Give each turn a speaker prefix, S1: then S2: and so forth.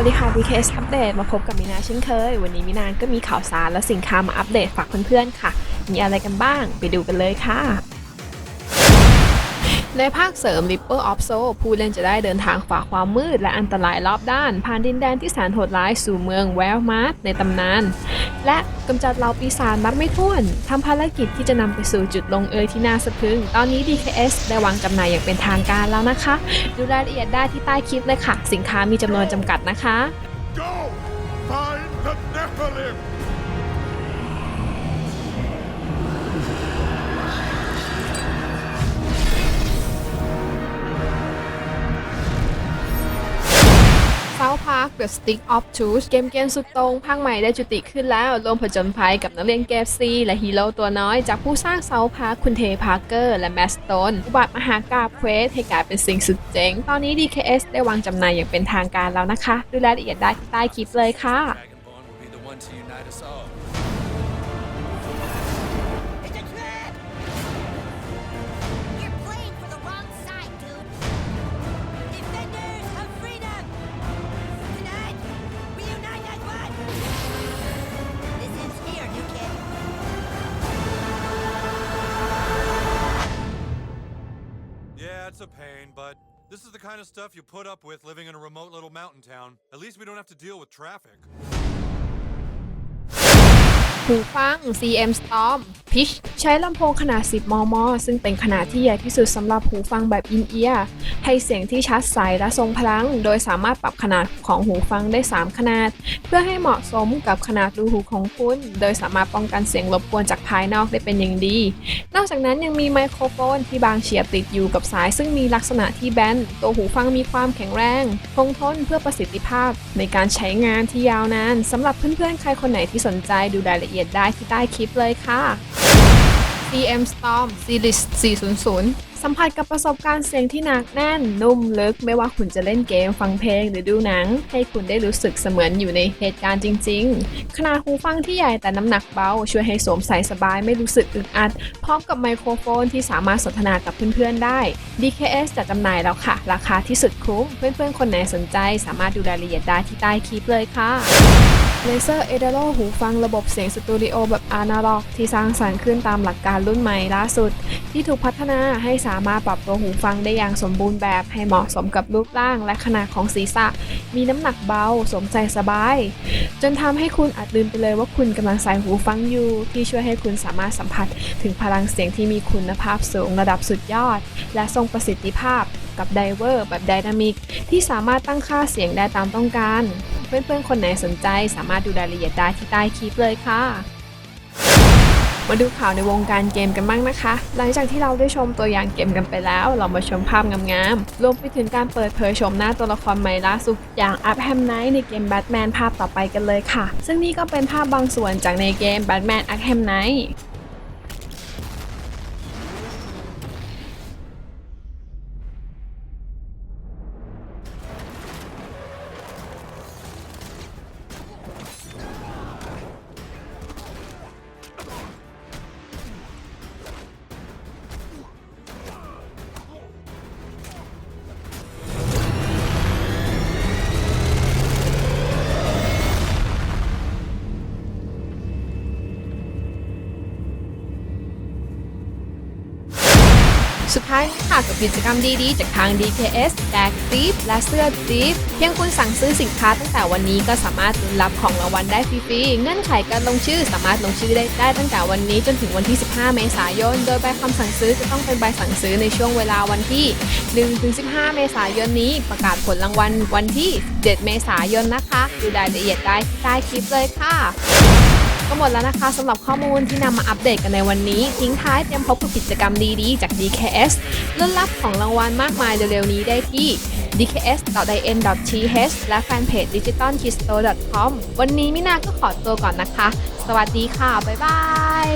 S1: วัสดีค่ะ BKS อัปเดตมาพบกับมินาเช่นเคย วันนี้มินาก็มีข่าวสารและสินค้ามาอัปเดตฝากเพื่อนๆค่ะ มีอะไรกันบ้าง ไปดูกันเลยค่ะ ในภาคเสริม Ripper of Soul ผู้เล่นจะได้เดินทางฝ่าความมืดและอันตรายรอบด้าน ผ่านดินแดนที่แสนโหดร้ายสู่เมืองแวลมาร์ในตำนาน และกำจัดเหล่าปีศาจนับไม่ถ้วนทำภารกิจที่จะนำไปสู่จุดลงเอยที่น่าสะพรึง ตอนนี้ DKS ได้วางจำหน่ายอย่างเป็นทางการแล้วนะคะ ดูรายละเอียดได้ที่ใต้คลิปเลยค่ะ สินค้ามีจำนวนจำกัดนะคะ
S2: Go! Find the Nephilim!
S1: The Stick of Truth เกมเกมสุดตรงภาคใหม่ได้จุติขึ้นแล้วรวมผจญภัยกับนักเรียนเกฟซีและฮีโร่ตัวน้อย จากผู้สร้างเซาพาร์คคุณเทพาร์เกอร์ และแมสโตนอุบัติมหากาบเควสให้กลายเป็นสิ่งสุดเจ๋ง ตอนนี้ DKS ได้วางจำหน่ายอย่างเป็นทางการแล้วนะคะ ดูรายละเอียดได้ใต้คลิปเลยค่ะ
S2: Yeah, it's a pain, but this is the kind of stuff you put up with living in a remote little mountain town. At least we don't have to deal with traffic.
S1: หูฟัง CM Storm ใช้ลำโพงขนาด 10 มม ซึ่งเป็นขนาดที่ใหญ่ที่สุดสำหรับหูฟังแบบอินเอียร์ให้เสียงที่ชัดใสและทรงพลัง โดยสามารถปรับขนาดของหูฟังได้ 3 ขนาด เพื่อให้เหมาะสมกับขนาดรูหูของคุณ โดยสามารถป้องกันเสียงรบกวนจากภายนอกได้เป็นอย่างดี นอกจากนั้นยังมีไมโครโฟนที่บางเฉียบติดอยู่กับสาย ซึ่งมีลักษณะที่แบนตัวหูฟังมีความแข็งแรงคงทนเพื่อประสิทธิภาพ ในการใช้งานที่ยาวนานสำหรับเพื่อนๆใครคนไหนที่สนใจดูรายละเอียดได้ที่ใต้คลิปเลยค่ะ CM Storm Series 400 สัมผัสกับประสบการณ์เสียงที่หนักแน่น นุ่มลึกไม่ว่าคุณจะเล่นเกมฟังเพลงหรือดูหนัง ให้คุณได้รู้สึกเสมือนอยู่ในเหตุการณ์จริง ๆ ขนาดหูฟังที่ใหญ่แต่น้ำหนักเบา ช่วยให้สวมใส่สบายไม่รู้สึกอึดอัด พร้อมกับไมโครโฟนที่สามารถสนทนากับเพื่อนๆได้ DKS จัดจำหน่ายแล้วค่ะ ราคาที่สุดคุ้ม เพื่อนๆคนไหนสนใจ สามารถดูรายละเอียดได้ที่ใต้คลิปเลยค่ะ เลเซอร์เอเดโลหูฟังระบบเสียงสตูดิโอแบบอนาล็อก ที่สร้างสรรค์ขึ้นตามหลักการรุ่นใหม่ล่าสุด ที่ถูกพัฒนาให้สามารถปรับตัวหูฟังได้อย่างสมบูรณ์แบบให้เหมาะสมกับรูปร่างและขนาดของศีรษะ มีน้ำหนักเบาสวมใส่สบาย จนทำให้คุณอาจลืมไปเลยว่าคุณกำลังใส่หูฟังอยู่ ที่ช่วยให้คุณสามารถสัมผัส ถึงพลังเสียงที่มีคุณภาพสูงระดับสุดยอด และทรงประสิทธิภาพ กับไดเวอร์แบบไดนามิกที่สามารถตั้งค่าเสียงได้ตามต้องการ เพื่อนๆ คนไหนสนใจสามารถดูรายละเอียดได้ที่ใต้คลิปเลยค่ะ มาดูข่าวในวงการเกมกันบ้างนะคะ หลังจากที่เราได้ชมตัวอย่างเกมกันไปแล้ว เรามาชมภาพงามๆ รวมไปถึงการเปิดเผยชมหน้าตัวละครใหม่ล่าสุดอย่างอัพแฮมไนท์ในเกมแบทแมนภาพต่อไปกันเลยค่ะ ซึ่งนี่ก็เป็นภาพบางส่วนจากในเกมแบทแมนอัพแฮมไนท์ สุดท้ายนี้ค่ะกับกิจกรรมดีๆ จากทาง DKS แจกซีฟและเสื้อซีฟเพียงคุณสั่งซื้อสินค้าตั้งแต่วันนี้ก็สามารถรับของรางวัลได้ฟรีๆ เงื่อนไขการลงชื่อสามารถลงชื่อได้ได้ตั้งแต่วันนี้จนถึงวันที่ 15 เมษายน โดยใบคำสั่งซื้อจะต้องเป็นใบสั่งซื้อในช่วงเวลาวันที่ 1-15 เมษายนนี้ ประกาศผลรางวัลวันที่ 7 เมษายนนะคะ ดูรายละเอียดได้ใต้คลิปเลยค่ะ ก็หมดแล้วนะคะสำหรับข้อมูลที่นำมาอัปเดตกันในวันนี้ ทิ้งท้ายเตรียมพบกับกิจกรรมดีๆ จาก DKS ลุ้นรับของรางวัลมากมายเร็วๆ นี้ได้ที่ dks.in.th และแฟนเพจ digital k i s t o r com วันนี้มินาก็ขอตัวก่อนนะคะ สวัสดีค่ะ บ๊ายบาย